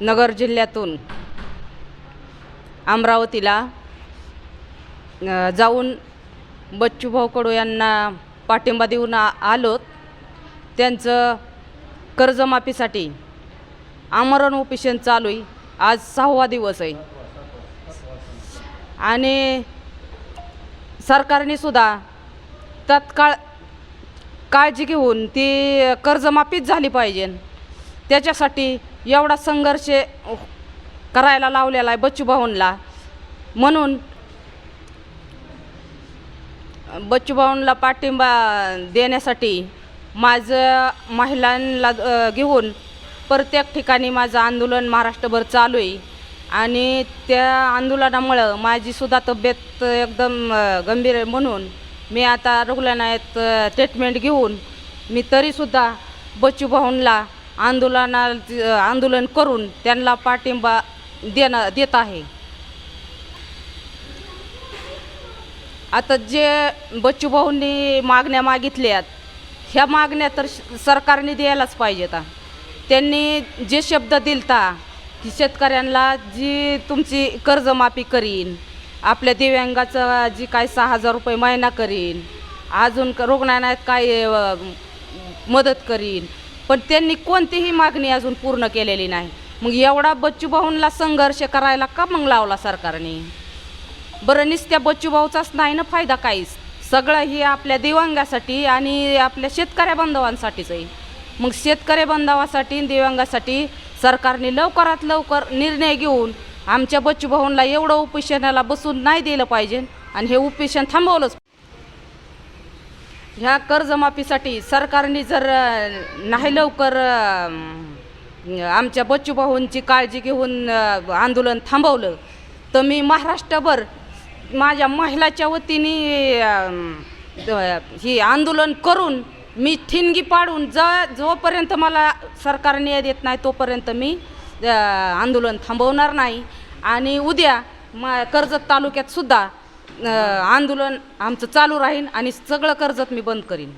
नगर जिल्ह्यातून अमरावतीला जाऊन बच्चूभाऊ कडू यांना पाठिंबा देऊन आ त्यांचं कर्जमाफीसाठी आमरण ओपिशन चालू आहे आज सहावा दिवस आहे. आणि सरकारने सुद्धा तत्काळ काळजी घेऊन ती कर्जमाफीच झाली पाहिजे. त्याच्यासाठी एवढा संघर्ष करायला लावलेला आहे बच्चूभाऊंला म्हणून बच्चूभाऊंला पाठिंबा देण्यासाठी माझं महिलांना घेऊन प्रत्येक ठिकाणी माझं आंदोलन महाराष्ट्रभर चालू आहे. आणि त्या आंदोलनामुळं माझीसुद्धा तब्येत एकदम गंभीर आहे म्हणून मी आता रुग्णालयात ट्रीटमेंट घेऊन मी तरीसुद्धा बच्चूभाऊंला आंदोलना आंदोलन करून त्यांना पाठिंबा देणं देत आहे. आता जे बच्चूभाऊंनी मागण्या मागितल्यात ह्या मागण्या तर सरकारने द्यायलाच पाहिजेत. त्यांनी जे शब्द दिलता की शेतकऱ्यांना जी तुमची कर्जमाफी करीन आपल्या दिव्यांगाचं जी काय सहा हजार रुपये महिना करीन अजून रुग्णालयात काय मदत करीन पण त्यांनी कोणतीही मागणी अजून पूर्ण केलेली नाही. मग एवढा बच्चूभाऊंला संघर्ष करायला का मग लावला सरकारने? बरं नुसत्या बच्चूभाऊचाच नाही ना फायदा काहीच. सगळं हे आपल्या दिव्यांगासाठी आणि आपल्या शेतकऱ्या बांधवांसाठीच आहे. मग शेतकरी बांधवासाठी दिव्यांगासाठी सरकारने लवकरात लवकर निर्णय घेऊन आमच्या बच्चूभाऊंना एवढं उपेशनाला बसून नाही दिलं पाहिजे आणि हे उपेशन थांबवलंच ह्या कर्जमाफीसाठी सरकारने जर नाही लवकर आमच्या बच्चूभाऊंची काळजी घेऊन आंदोलन थांबवलं तर मी महाराष्ट्रभर माझ्या महिलाच्या वतीने ही आंदोलन करून मी ठिणगी पाडून ज जोपर्यंत मला सरकार न्याय देत नाही तोपर्यंत मी आंदोलन थांबवणार नाही. आणि उद्या मा कर्जत तालुक्यात सुद्धा आंदोलन आमचं चालू राहीन आणि सगळं कर्जत मी बंद करीन.